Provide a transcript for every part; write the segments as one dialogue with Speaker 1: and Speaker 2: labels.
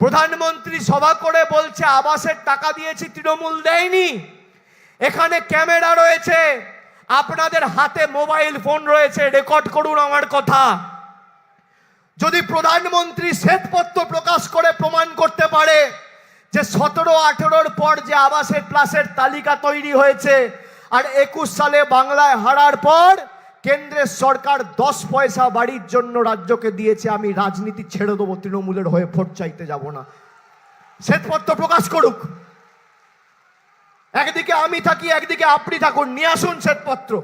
Speaker 1: প্রধানমন্ত্রী সভা করে বলছে, আবাসের টাকা দিয়েছি, তৃণমূল দেয়নি। এখানে ক্যামেরা রয়েছে। আপনাদের হাতে মোবাইল ফোন রয়েছে। রেকর্ড করুন আমার কথা। যদি প্রধানমন্ত্রী শ্বেতপত্র প্রকাশ করে প্রমাণ করতে পারে যে সতেরো আঠেরোর পর যে আবাসের প্লাসের তালিকা তৈরি হয়েছে, আর একুশ সালে বাংলায় হারার পর কেন্দ্রের সরকার দশ পয়সা বাড়ির জন্য রাজ্যকে দিয়েছে, আমি রাজনীতি ছেড়ে দেবো, তৃণমূলের হয়ে ভোট চাইতে যাব না। শ্বেতপত্র প্রকাশ করুক। একদিকে আমি থাকি, একদিকে আপনি থাকুন, নিয়ে আসুন শ্বেতপত্র।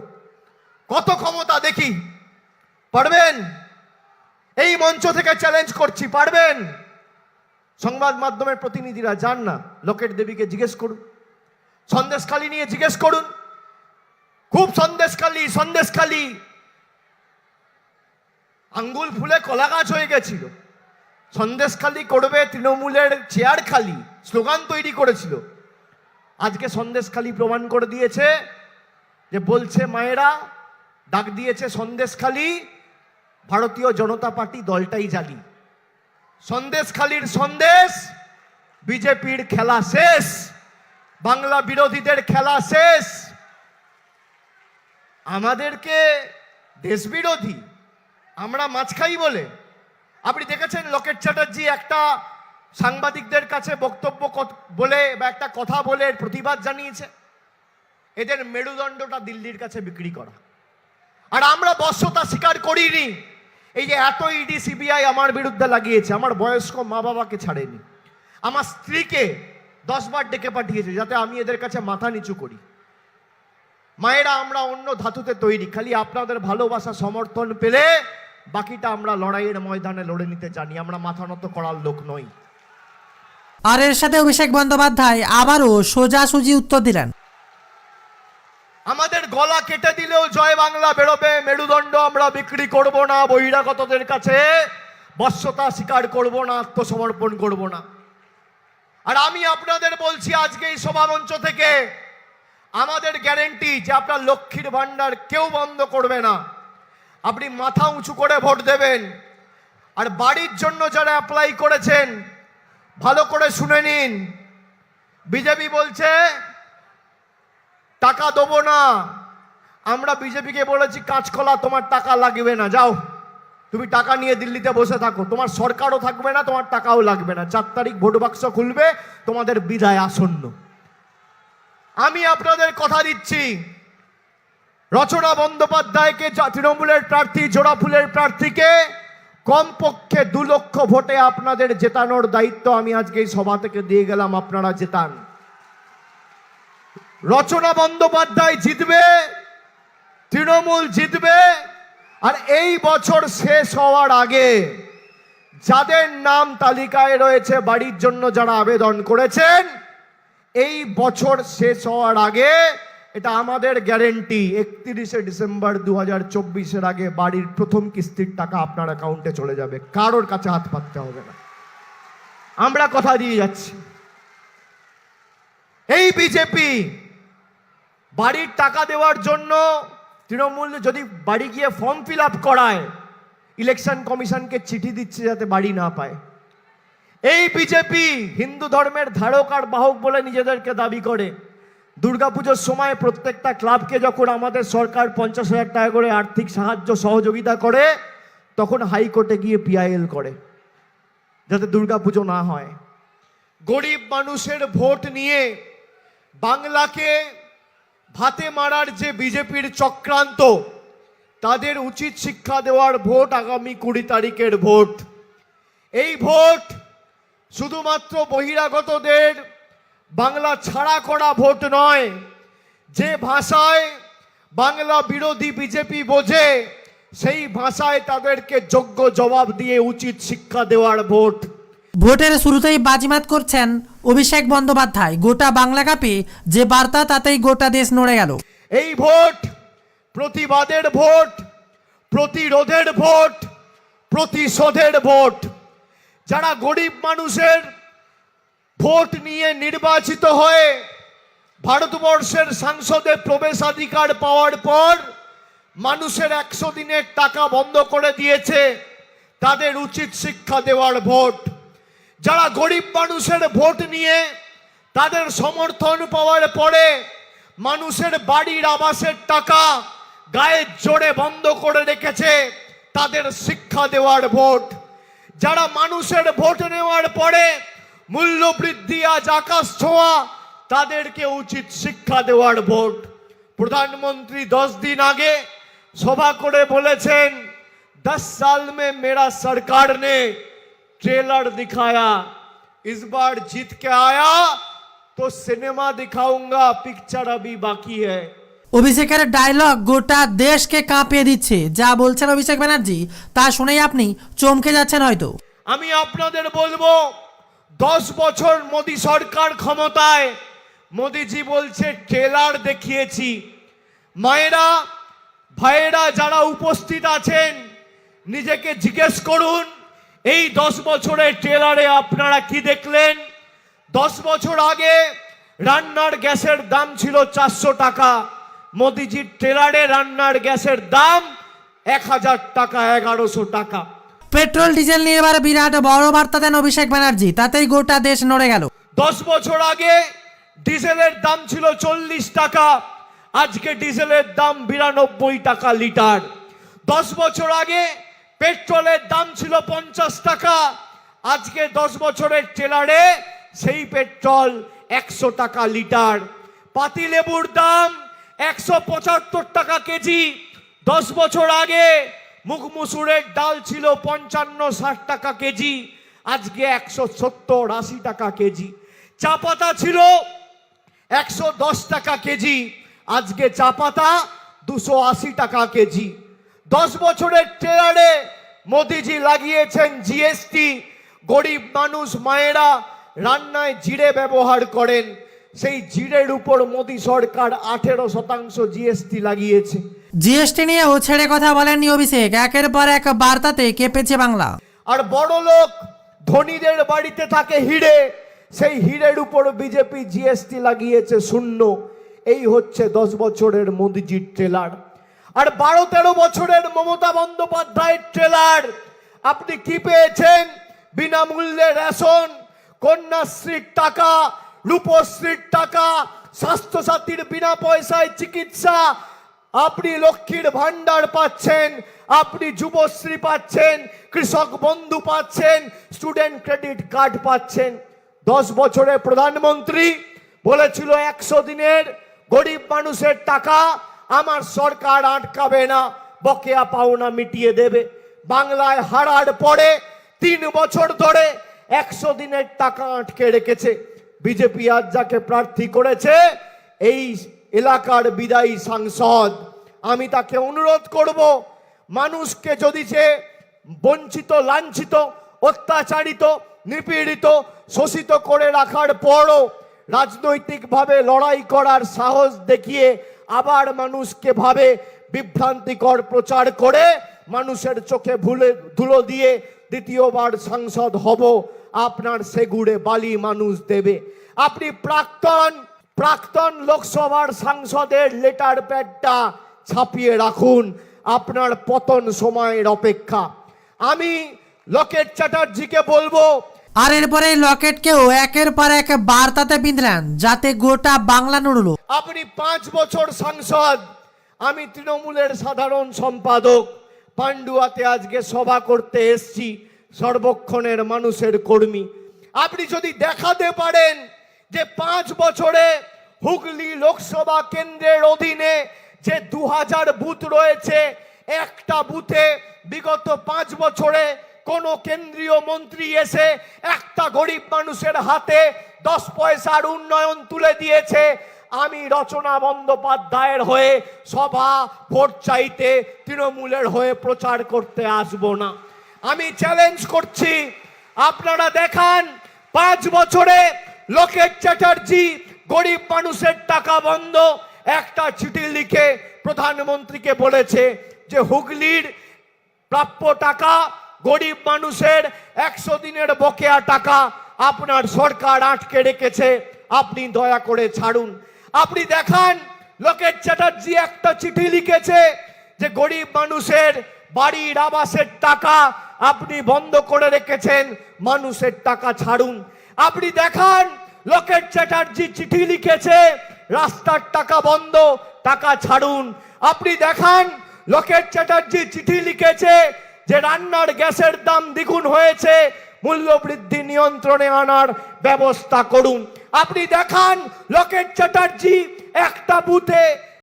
Speaker 1: কত ক্ষমতা দেখি। পারবেন? এই মঞ্চ থেকে চ্যালেঞ্জ করছি, পারবেন? সংবাদ মাধ্যমের প্রতিনিধিরা যান না লোকেট দেবীকে জিজ্ঞেস করুন। সন্দেশখালি নিয়ে জিজ্ঞেস করুন। খুব সন্দেশখালি সন্দেশখালি। আঙ্গুল ফুলে কলা গাছ হয়ে গেছিল। সন্দেশখালি করবে তৃণমূলের চেয়ার খালি, স্লোগান তৈরি করেছিল। আজকে সন্দেশখালি প্রমাণ করে দিয়েছে যে বলছে মায়েরা, ডাক দিয়েছে সন্দেশখালি, ভারতীয় জনতা পার্টি দলটাই জালি। সন্দেশখালির সন্দেশ, বিজেপির খেলা শেষ, বাংলা বিরোধীদের খেলা শেষ। আমাদেরকে দেশবিরোধী, আমরা মাছ খাই বলে। আপনি দেখেছেন লোকেট চ্যাটার্জি একটা সাংবাদিকদের কাছে বক্তব্য বলে বা একটা কথা বলে প্রতিবাদ জানিয়েছে? এদের মেরুদণ্ডটা দিল্লির কাছে বিক্রি করা। আর আমরা বশ্যতা স্বীকার করিনি। এই যে এত ইডি, সিবিআই আমার বিরুদ্ধে লাগিয়েছে, আমার বয়স্ক মা বাবাকে ছাড়েনি। আমার স্ত্রীকে দশবার ডেকে পাঠিয়েছে, যাতে আমি এদের কাছে মাথা নিচু করি। মায়েরা আমরা অন্য ধাতুতে তৈরি খালি আপনাদের ভালোবাসা সমর্থন পেলে বাকিটা আমরা লড়াইয়ের ময়দানে লড়ে নিতে জানি আমরা মাথা নত করার লোক নই।
Speaker 2: আর এর সাথে অভিষেক বন্দ্যোপাধ্যায় আবারও সোজাসুজি উত্তর দিলেন।
Speaker 1: আমাদের গলা কেটে দিলেও জয় বাংলা বেরোবে মেরুদণ্ড আমরা বিক্রি করব না বহিরাগতদের কাছে বশ্যতা স্বীকার করব না আত্মসমর্পণ করব না। আর আমি আপনাদের বলছি আজকে এই সভামঞ্চ থেকে আমাদের গ্যারেন্টি যে আপনার লক্ষ্মীর ভাণ্ডার কেউ বন্ধ করবে না। আপনি মাথা উঁচু করে ভোট দেবেন। আর বাড়ির জন্য যারা অ্যাপ্লাই করেছেন, ভালো করে শুনে নিন। বিজেপি বলছে, টাকা দেবো না। আমরা বিজেপিকে বলেছি, কাঁচকলা, তোমার টাকা লাগবে না। যাও। তুমি টাকা নিয়ে দিল্লিতে বসে থাকো। তোমার সরকারও থাকবে না, তোমার টাকাও লাগবে না। চার তারিখ ভোট বাক্স খুলবে, তোমাদের বিদায় আসন্ন। আমি আপনাদের কথা দিচ্ছি। রচনা বন্দ্যোপাধ্যায়কে তৃণমূলের প্রার্থী, জোড়াফুলের প্রার্থীকে কমপক্ষে দু লক্ষ ভোটে আপনাদের জেতানোর দায়িত্ব আমি আজকে এই সভা থেকে দিয়ে গেলাম, আপনারা জেতান। রচনা বন্দ্যোপাধ্যায় জিতবে, তৃণমূল জিতবে, আর এই বছর শেষ হওয়ার আগে যাদের নাম তালিকায় রয়েছে, বাড়ির জন্য যারা আবেদন করেছেন এই বছর শেষ হওয়ার আগে এটা আমাদের গ্যারেন্টি, একত্রিশে ডিসেম্বর দু হাজার চব্বিশের আগে বাড়ির প্রথম কিস্তির টাকা আপনার অ্যাকাউন্টে চলে যাবে। কারোর কাছে হাত পাততে হবে না। আমরা কথা দিয়ে যাচ্ছি। এই বিজেপি বাড়ির টাকা দেওয়ার জন্য তৃণমূল যদি বাড়ি গিয়ে ফর্ম ফিল আপ করায় ইলেকশন কমিশনকে চিঠি দিচ্ছে যাতে বাড়ি না পায়। এই বিজেপি হিন্দু ধর্মের ধারক আর বাহক বলে নিজেদেরকে দাবি করে। দুর্গাপুজোর সময় প্রত্যেকটা ক্লাবকে যখন আমাদের সরকার পঞ্চাশ হাজার টাকা করে আর্থিক সাহায্য, সহযোগিতা করে, তখন হাইকোর্টে গিয়ে পিআইএল করে, যাতে দুর্গাপুজো না হয়। গরিব মানুষের ভোট নিয়ে বাংলাকে ভাতে মারার যে বিজেপির চক্রান্ত, তাদের উচিত শিক্ষা দেওয়ার ভোট আগামী কুড়ি তারিখের ভোট। এই ভোট শুধুমাত্র বহিরাগতদের বাংলা ছাড়া করা ভোট নয় যে ভাষায় বাংলা বিরোধী বিজেপি বোঝে সেই ভাষায় তাদেরকে যোগ্য জবাব দিয়ে উচিত শিক্ষা দেওয়ার ভোট।
Speaker 2: ভোটের শুরুতেই বাজিমাত করছেন অভিষেক বন্দ্যোপাধ্যায়। গোটা বাংলা কাপে যে বার্তা তাতেই গোটা দেশ নড়ে গেল।
Speaker 1: এই ভোট প্রতিবাদের ভোট প্রতিরোধের ভোট প্রতিশোধের ভোট। যারা গরিব মানুষের ভোট নিয়ে নির্বাচিত হয়ে ভারতবর্ষের সংসদে প্রবেশাধিকার পাওয়ার পর মানুষের একশো দিনের টাকা বন্ধ করে দিয়েছে তাদের উচিত শিক্ষা দেওয়ার ভোট। যারা গরিব মানুষের ভোট নিয়ে তাদের সমর্থন পাওয়ার পরে মানুষের বাড়ির আবাসের টাকা গায়ের জোরে বন্ধ করে রেখেছে, তাদের শিক্ষা দেওয়ার ভোট। যারা মানুষের ভোট নেওয়ার পরে মূল্য বৃদ্ধি আজ আকাশ ছোঁয়া তাদেরকে উচিত শিক্ষা দেওয়ার ভোট প্রধানমন্ত্রী দশ দিন আগে সভা করে বলেছেন दस साल में मेरा सरकार ने ट्रेलर दिखाया इस बार जीत के आया तो सिनेमा दिखाऊंगा पिक्चर अभी बाकी है
Speaker 2: অভিষেকের ডায়লগ গোটা দেশকে কাঁপিয়ে দিচ্ছে। যা বলছেন অভিষেক ব্যানার্জি, তা শুনেই আপনি চমকে যাচ্ছেন হয়তো।
Speaker 1: আমি আপনাদের বলব, দশ বছর মোদী সরকার ক্ষমতায়, মোদিজি বলছে, ট্রেলার দেখিয়েছি। মায়েরা, ভাইয়েরা যারা উপস্থিত আছেন, নিজেকে জিজ্ঞেস করুন, এই দশ বছরের ট্রেলারে আপনারা কি দেখলেন? দশ বছর আগে রান্নার গ্যাসের দাম ছিল চারশো টাকা। মোদিজির ট্রেলারে রান্নার গ্যাসের দাম এক হাজার টাকা এগারোশো টাকা।
Speaker 2: পেট্রোল ডিজেল নিয়ে এবার বিরাট বড় বার্তা দেন অভিষেক ব্যানার্জি। তাতেই গোটা দেশ নড়ে গেল।
Speaker 1: দশ বছর আগে ডিজেলের দাম ছিল চল্লিশ টাকা আজকে ডিজেলের দাম বিরানব্বই টাকা লিটার। দশ বছর আগে পেট্রোলের দাম ছিল পঞ্চাশ টাকা আজকে দশ বছরের ট্রেলারে সেই পেট্রোল একশো টাকা লিটার। পাতিলেবুর দাম একশো পঁচাত্তর টাকা কেজি। দশ বছর আগে মুখ মুসুরের ডাল ছিল পঞ্চান্ন ষাট টাকা কেজি, আজকে একশো সত্তর আশি টাকা কেজি। চা পাতা ছিল একশো দশ টাকা কেজি, আজকে চা পাতা দুশো আশি টাকা কেজি। দশ বছরের ট্রেলারে মোদিজি লাগিয়েছেন জিএসটি, গরিব মানুষ মায়েরা রান্নায় জিরে ব্যবহার করেন। সেই জিরের উপর মোদী সরকার আঠেরো শতাংশ জিএসটি লাগিয়েছে।
Speaker 2: জিএসটি নিয়েও ছেড়ে কথা বলেননি অভিষেক একের পর এক বার্তাতে কেঁপেছে বাংলা।
Speaker 1: আর বড় লোক ধনীদের বাড়িতে থাকে হিরে সেই হিরের উপর বিজেপি জিএসটি লাগিয়েছে শূন্য। এই হচ্ছে দশ বছরের মোদিজির ট্রেলার। আর বারো তেরো বছরের মমতা বন্দ্যোপাধ্যায়ের ট্রেলার আপনি কি পেয়েছেন? বিনামূল্যে রেশন কন্যাশ্রীর টাকা রূপশ্রীর টাকা, স্বাস্থ্যসাথীর বিনা পয়সায় চিকিৎসা। আপনি লক্ষ্মীর ভান্ডার পাচ্ছেন, আপনি যুবশ্রী পাচ্ছেন, কৃষক বন্ধু পাচ্ছেন, স্টুডেন্ট ক্রেডিট কার্ড পাচ্ছেন। দশ বছরে প্রধানমন্ত্রী বলেছিল, একশো দিনের গরিব মানুষের টাকা আমার সরকার আটকাবে না, বকেয়া পাওনা মিটিয়ে দেবে। বাংলায় হারার পরে তিন বছর ধরে একশো দিনের টাকা আটকে রেখেছে। বিজেপি আজ যাকে প্রার্থী করেছে, এই এলাকার বিদায়ী সাংসদ, আমি তাকে অনুরোধ করব, মানুষকে যদি সে বঞ্চিত, লাঞ্ছিত, অত্যাচারিত, নিপীড়িত, শোষিত করে রাখার পরও রাজনৈতিকভাবে লড়াই করার সাহস দেখিয়ে আবার মানুষকে ভাবে বিভ্রান্তিকর প্রচার করে মানুষের চোখে ভুলে, ধুলো দিয়ে দ্বিতীয়বার সাংসদ হব আপনার সেগুড়ে বালি মানুষ দেবে। আপনি প্রাক্তন প্রাক্তন লোকসভার সাংসদের লেটার প্যাডটা ছাপিয়ে রাখুন আপনার পতন সময়ের অপেক্ষা। আমি লকেট চ্যাটার্জিকে বলব
Speaker 2: আর এরপরে লকেটকেও একের পর এক বার্তাতে বিঁধলেন যাতে গোটা বাংলা নড়ল।
Speaker 1: আপনি পাঁচ বছর সাংসদ আমি তৃণমূলের সাধারণ সম্পাদক। পান্ডুয়াতে আজকে সভা করতে এসছি, সর্বক্ষণের মানুষের কর্মী। আপনি যদি দেখাতে পারেন যে পাঁচ বছরে হুগলি লোকসভা কেন্দ্রের অধীনে যে দু হাজার বুথ রয়েছে, একটা বুথে বিগত পাঁচ বছরে কোন কেন্দ্রীয় মন্ত্রী এসে একটা গরিব মানুষের হাতে দশ পয়সার উন্নয়ন তুলে দিয়েছে আমি রচনা বন্দ্যোপাধ্যায়ের হয়ে সভা ভোট চাইতে তৃণমূলের হয়ে প্রচার করতে আসব না। আমি চ্যালেঞ্জ করছি, আপনারা দেখান, পাঁচ বছরে লোকেট চ্যাটার্জি গরিব মানুষের টাকা বন্ধ। একটা চিঠি লিখে প্রধানমন্ত্রীকে বলেছে যে, হুগলির প্রাপ্য টাকা গরিব মানুষের একশো দিনের বকেয়া টাকা আপনার সরকার আটকে রেখেছে। আপনি দয়া করে ছাড়ুন। আপনি দেখান। লোকের চ্যাটার্জি একটা চিঠি লিখেছে যে গরিব মানুষের বাড়ির আবাসের টাকা আপনি বন্ধ করে রেখেছেন, মানুষের টাকা ছাড়ুন। আপনি দেখান লোকেট চ্যাটার্জি চিঠি লিখেছে, রাস্তার টাকা বন্ধ, টাকা ছাড়ুন। আপনি দেখান লোকেট চ্যাটার্জি চিঠি লিখেছে যে রান্নার গ্যাসের দাম দ্বিগুণ হয়েছে মূল্য বৃদ্ধি নিয়ন্ত্রণে আনার ব্যবস্থা করুন। আপনি দেখান লকেট চ্যাটার্জি একটা বুথে